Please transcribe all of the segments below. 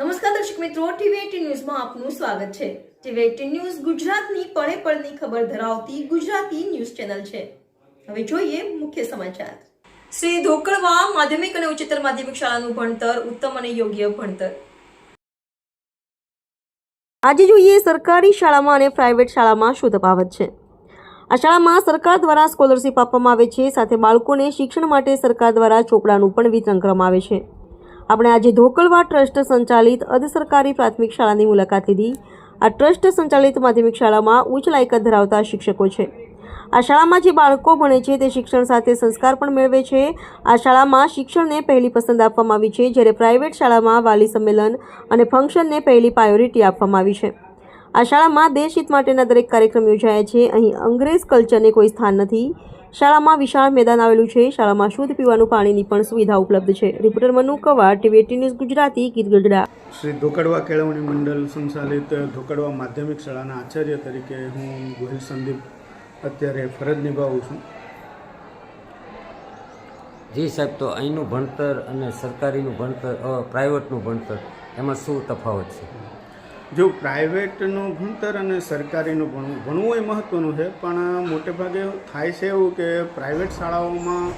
નમસ્કાર દર્શક મિત્રો, ટીવી ન્યૂઝમાં આપનું સ્વાગત છે. ટીવી ન્યૂઝ ગુજરાતની પળે પળની ખબર ધરાવતી ગુજરાતી ન્યૂઝ ચેનલ છે. હવે જોઈએ મુખ્ય સમાચાર. શ્રી ધોકડવા માધ્યમિક અને ઉચ્ચતર માધ્યમિક શાળાનું ભણતર ઉત્તમ અને યોગ્ય ભણતર. આજે જોઈએ સરકારી શાળામાં અને પ્રાઇવેટ શાળામાં શું તફાવત છે? આ શાળામાં સરકાર દ્વારા સ્કોલરશીપ આપવામાં આવે છે, સાથે બાળકોને શિક્ષણ માટે સરકાર દ્વારા ચોપડાનું પણ વિતરણ કરવામાં આવે છે. આપણે આજે ધોકળવા ટ્રસ્ટ સંચાલિત અર્ધ સરકારી પ્રાથમિક શાળાની મુલાકાત લીધી. આ ટ્રસ્ટ સંચાલિત માધ્યમિક શાળામાં ઉચ્ચ લાયકાત ધરાવતા શિક્ષકો છે. આ શાળામાં જે બાળકો ભણે છે તે શિક્ષણ સાથે સંસ્કાર પણ મેળવે છે. આ શાળામાં શિક્ષણને પહેલી પસંદ આપવામાં આવી છે, જ્યારે પ્રાઇવેટ શાળામાં વાલી સંમેલન અને ફંક્શનને પહેલી પ્રાયોરિટી આપવામાં આવી છે. આ શાળામાં દેશહિત માટેના દરેક કાર્યક્રમ યોજાયા છે. અહીં અંગ્રેજ કલ્ચરને કોઈ સ્થાન નથી. શાળામાં વિશાળ મેદાન આવેલું છે. શાળામાં શુદ્ધ પીવાનું પાણીની પણ સુવિધા ઉપલબ્ધ છે. Reporter Manu કવાર TV news Gujarati Girgadhada Shri Dhokadva કેળવણી મંડળ સંચાલિત ધોકડવા માધ્યમિક શાળાના આચાર્ય તરીકે હું ગોહિલ સંદીપ અત્યારે ફરજ નિભાવું છું. જી સાહેબ તો અહીંનું ભણતર અને સરકારીનું ભણતર પ્રાઇવેટનું ભણતર એમાં શું તફાવત છે? જો પ્રાઇવેટનું ભણતર અને સરકારીનું ભણવું ભણવું એ મહત્ત્વનું છે, પણ મોટે ભાગે થાય છે એવું કે પ્રાઇવેટ શાળાઓમાં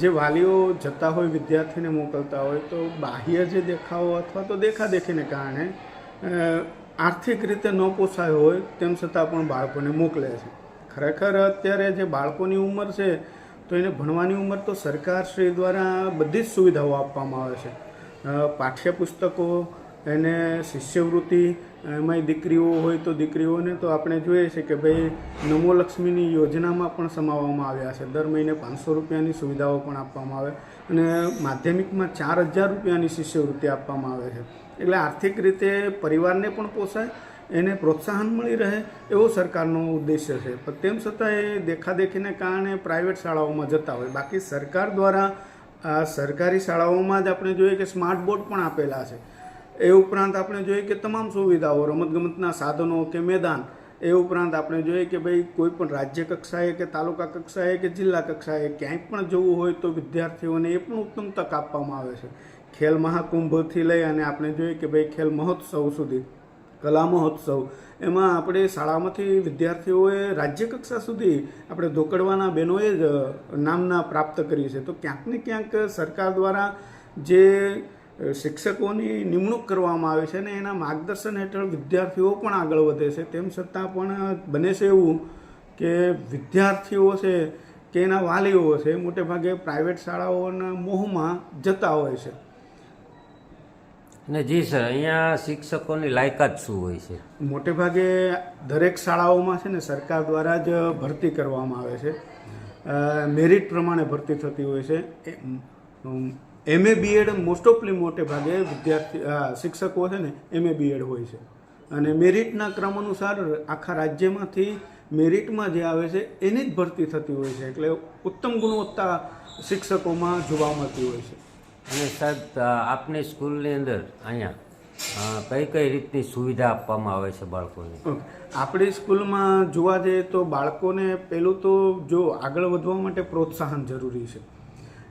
જે વાલીઓ જતા હોય, વિદ્યાર્થીને મોકલતા હોય, તો બાહ્ય જે દેખાવો અથવા તો દેખાદેખીને કારણે આર્થિક રીતે ન પોસાયો હોય, તેમ છતાં પણ બાળકોને મોકલે છે. ખરેખર અત્યારે જે બાળકોની ઉંમર છે, તો એને ભણવાની ઉંમર તો સરકારશ્રી દ્વારા બધી જ સુવિધાઓ આપવામાં આવે છે. પાઠ્યપુસ્તકો એને શિષ્યવૃત્તિ, એમાંય દીકરીઓ હોય તો દીકરીઓને તો આપણે જોઈએ છે કે ભાઈ નમો લક્ષ્મીની યોજનામાં પણ સમાવવામાં આવ્યા છે. દર મહિને પાંચસો રૂપિયાની સુવિધાઓ પણ આપવામાં આવે અને માધ્યમિકમાં ચાર હજાર રૂપિયાની શિષ્યવૃત્તિ આપવામાં આવે છે. એટલે આર્થિક રીતે પરિવારને પણ પોસાય, એને પ્રોત્સાહન મળી રહે એવો સરકારનો ઉદ્દેશ્ય છે. પણ તેમ છતાં એ દેખાદેખીને કારણે પ્રાઇવેટ શાળાઓમાં જતા હોય. બાકી સરકાર દ્વારા આ સરકારી શાળાઓમાં જ આપણે જોઈએ કે સ્માર્ટ બોર્ડ પણ આપેલા છે. એ ઉપરાંત આપણે જોઈએ કે તમામ સુવિધાઓ, રમતગમતના સાધનો કે મેદાન, એ ઉપરાંત આપણે જોઈએ કે ભાઈ કોઈ પણ રાજ્ય કક્ષાએ કે તાલુકા કક્ષાએ કે જિલ્લા કક્ષાએ ક્યાંય પણ જવું હોય તો વિદ્યાર્થીઓને એ પણ ઉત્તમ તક આપવામાં આવે છે. ખેલ મહાકુંભથી લઈ અને આપણે જોઈએ કે ભાઈ ખેલ મહોત્સવ સુધી, કલા મહોત્સવ, એમાં આપણે શાળામાંથી વિદ્યાર્થીઓએ રાજ્ય કક્ષા સુધી આપણે ધોકડવાના બહેનોએ જ નામના પ્રાપ્ત કરી છે. તો ક્યાંક ને ક્યાંક સરકાર દ્વારા જે શિક્ષકોની નિમણૂક કરવામાં આવે છે ને એના માર્ગદર્શન હેઠળ વિદ્યાર્થીઓ પણ આગળ વધે છે. તેમ છતાં પણ બને છે એવું કે વિદ્યાર્થીઓ છે કે એના વાલીઓ છે મોટે ભાગે પ્રાઇવેટ શાળાઓના મોહમાં જતા હોય છે. ને જી સર અહીંયા શિક્ષકોની લાયકાત શું હોય છે? મોટે ભાગે દરેક શાળાઓમાં છે ને સરકાર દ્વારા જ ભરતી કરવામાં આવે છે. મેરિટ પ્રમાણે ભરતી થતી હોય છે. એમએ બીએડ મોસ્ટ ઓફલી મોટે ભાગે વિદ્યાર્થી શિક્ષકો છે ને એમએ બીએડ હોય છે અને મેરિટના ક્રમ અનુસાર આખા રાજ્યમાંથી મેરિટમાં જે આવે છે એની જ ભરતી થતી હોય છે એટલે ઉત્તમ ગુણવત્તા શિક્ષકોમાં જોવા મળતી હોય છે અને સાહેબ આપની સ્કૂલની અંદર અહીંયા કઈ કઈ રીતની સુવિધા આપવામાં આવે છે બાળકોને ઓકે. આપણી સ્કૂલમાં જોવા જઈએ તો બાળકોને પહેલું તો જો આગળ વધવા માટે પ્રોત્સાહન જરૂરી છે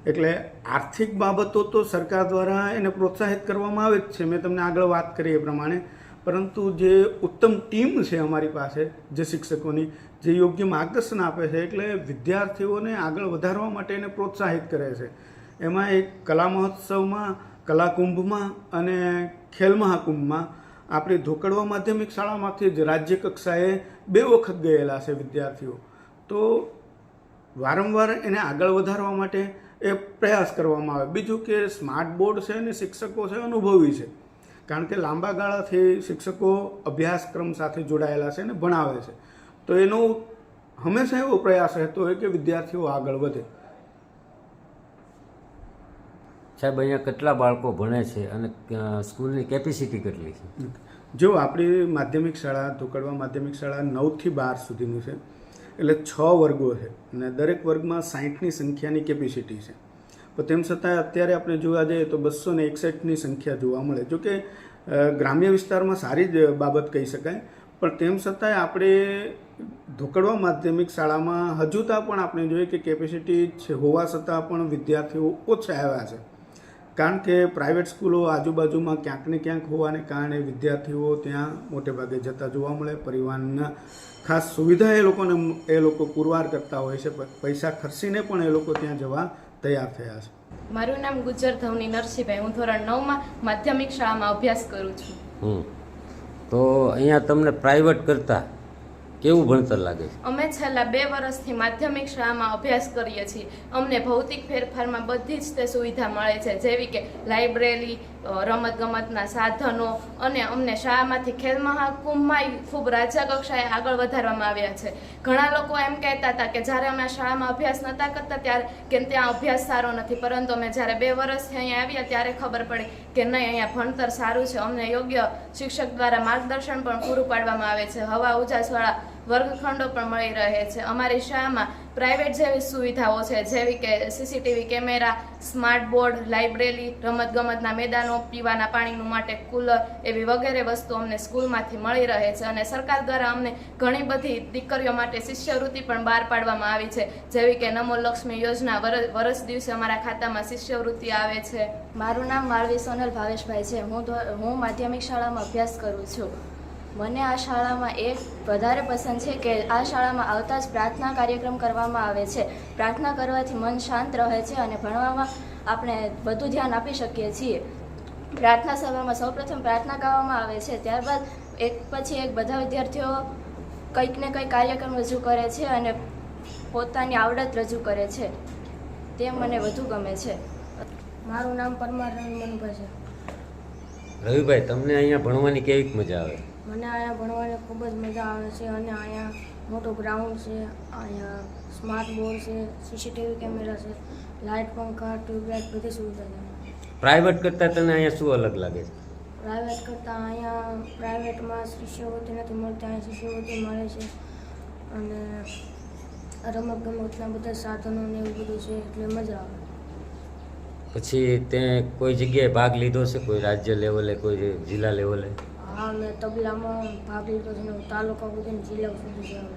એટલે આર્થિક બાબતો તો સરકાર દ્વારા એને પ્રોત્સાહિત કરવામાં આવે જ છે. મેં તમને આગળ વાત કરી એ પ્રમાણે. પરંતુ જે ઉત્તમ ટીમ છે અમારી પાસે, જે શિક્ષકોની, જે યોગ્ય માર્ગદર્શન આપે છે, એટલે વિદ્યાર્થીઓને આગળ વધારવા માટે એને પ્રોત્સાહિત કરે છે. એમાં એક કલા મહોત્સવમાં, કલાકુંભમાં અને ખેલ મહાકુંભમાં આપણી ધોકડવા માધ્યમિક શાળામાંથી જ રાજ્ય કક્ષાએ બે વખત ગયેલા છે વિદ્યાર્થીઓ. તો વારંવાર એને આગળ વધારવા માટે એ પ્રયાસ કરવામાં આવે. બીજું કે સ્માર્ટ બોર્ડ છે અને શિક્ષકો છે અનુભવી છે. કારણ કે લાંબા ગાળાથી શિક્ષકો અભ્યાસક્રમ સાથે જોડાયેલા છે અને ભણાવે છે. તો એનો હંમેશા એવો પ્રયાસ રહેતો હોય કે વિદ્યાર્થીઓ આગળ વધે. સાહેબ અહીંયા કેટલા બાળકો ભણે છે અને સ્કૂલની કેપેસિટી કેટલી છે? જો આપણી માધ્યમિક શાળા ધોકડવા માધ્યમિક શાળા નવથી બાર સુધીનું છે એટલે છ વર્ગો છે અને દરેક વર્ગમાં સાહીઠની સંખ્યાની કેપેસિટી છે. પણ તેમ છતાં અત્યારે આપણે જોવા જઈએ તો બસો ને એકસઠની સંખ્યા જોવા મળે. જો કે ગ્રામ્ય વિસ્તારમાં સારી જ બાબત કહી શકાય, પણ તેમ છતાંય આપણે ધોકડવા માધ્યમિક શાળામાં હજુતા પણ આપણે જોઈએ કે કેપેસિટી હોવા છતાં પણ વિદ્યાર્થીઓ ઓછા આવ્યા છે. કારણ કે પ્રાઇવેટ સ્કૂલો આજુબાજુમાં ક્યાંક ને ક્યાંક હોવાને કારણે વિદ્યાર્થીઓ ત્યાં મોટે ભાગે જતા જોવા મળે. પરિવહનના ખાસ સુવિધા એ લોકોને એ લોકો પુરવાર કરતા હોય છે. પૈસા ખર્ચીને પણ એ લોકો ત્યાં જવા તૈયાર થયા છે. મારું નામ ગુજર ધવની નરસિંહભાઈ. હું ધોરણ નવમાં માધ્યમિક શાળામાં અભ્યાસ કરું છું. તો અહીંયા તમને પ્રાઇવેટ કરતાં કેવું ભણતર લાગે છે? અમે છેલ્લા બે વર્ષથી માધ્યમિક શાળામાં અભ્યાસ કરીએ છીએ. અમને ભૌતિક ફેરફારમાં બધી જ તે સુવિધા મળે છે. જેવી કે લાઇબ્રેરી રમતગમતના સાધનો અને અમને શાળામાંથી ખેલ મહાકુંભમાં ખૂબ રાજ્ય કક્ષાએ આગળ વધારવામાં આવ્યા છે. ઘણા લોકો એમ કહેતા હતા કે જ્યારે અમે શાળામાં અભ્યાસ નહોતા કરતા ત્યારે કે ત્યાં અભ્યાસ સારો નથી, પરંતુ અમે જ્યારે બે વર્ષથી અહીંયા આવ્યા ત્યારે ખબર પડી કે નહીં, અહીંયા ભણતર સારું છે. અમને યોગ્ય શિક્ષક દ્વારા માર્ગદર્શન પણ પૂરું પાડવામાં આવે છે. હવા ઉજાસવાળા વર્ગખંડો પણ મળી રહે છે. અમારી શાળામાં પ્રાઇવેટ જેવી સુવિધાઓ છે, જેવી કે CCTV camera, smart board, library, રમતગમતના મેદાનો, પીવાના પાણીનું માટે કુલર એવી વગેરે વસ્તુ અમને સ્કૂલમાંથી મળી રહે છે અને સરકાર દ્વારા અમને ઘણી બધી દીકરીઓ માટે શિષ્યવૃત્તિ પણ બહાર પાડવામાં આવી છે, જેવી કે નમો લક્ષ્મી યોજના વરસ દિવસે અમારા ખાતામાં શિષ્યવૃત્તિ આવે છે. મારું નામ માળવી સોનલ ભાવેશભાઈ છે. હું હું માધ્યમિક શાળામાં અભ્યાસ કરું છું. મને આ શાળામાં એક વધારે પસંદ છે કે આ શાળામાં આવતા જ પ્રાર્થના કાર્યક્રમ કરવામાં આવે છે. પ્રાર્થના કરવાથી મન શાંત રહે છે અને ભણવામાં આપણે વધુ ધ્યાન આપી શકીએ છીએ. પ્રાર્થના સભામાં સૌપ્રથમ પ્રાર્થના ગાવામાં આવે છે. ત્યારબાદ એક પછી એક બધા વિદ્યાર્થીઓ કંઈક ને કંઈક કાર્યક્રમ રજૂ કરે છે અને પોતાની આવડત રજૂ કરે છે. તે મને વધુ ગમે છે. મારું નામ પરમાર રવિમનભાઈ છે. રવિભાઈ, તમને અહીંયા ભણવાની કેવી મજા આવે? મને અહીંયા ભણવાની ખૂબ જ મજા આવે છે અને અહીંયા મોટું ગ્રાઉન્ડ છે અહીંયા સ્માર્ટ બોર્ડ છે સીસીટીવી કેમેરા છે લાઇટ પંખા ટ્યુબલાઇટ બધી સુવિધા છે. પ્રાઇવેટ કરતાં તને અહીંયા શું અલગ લાગે છે? પ્રાઇવેટ કરતાં અહીંયા પ્રાઇવેટમાં શિષ્યવૃત્તિ નથી મળતી અહીંયા શિષ્યવૃત્તિ મળે છે. અને રમત ગમતના બધા સાધનો ને એવું બધું છે એટલે મજા આવે. પછી તે કોઈ જગ્યાએ ભાગ લીધો છે? કોઈ રાજ્ય લેવલે કોઈ જિલ્લા લેવલે હા મેં તબલામાં ભાગ લીધો છે હું તાલુકા સુધી જિલ્લા સુધી જવાનું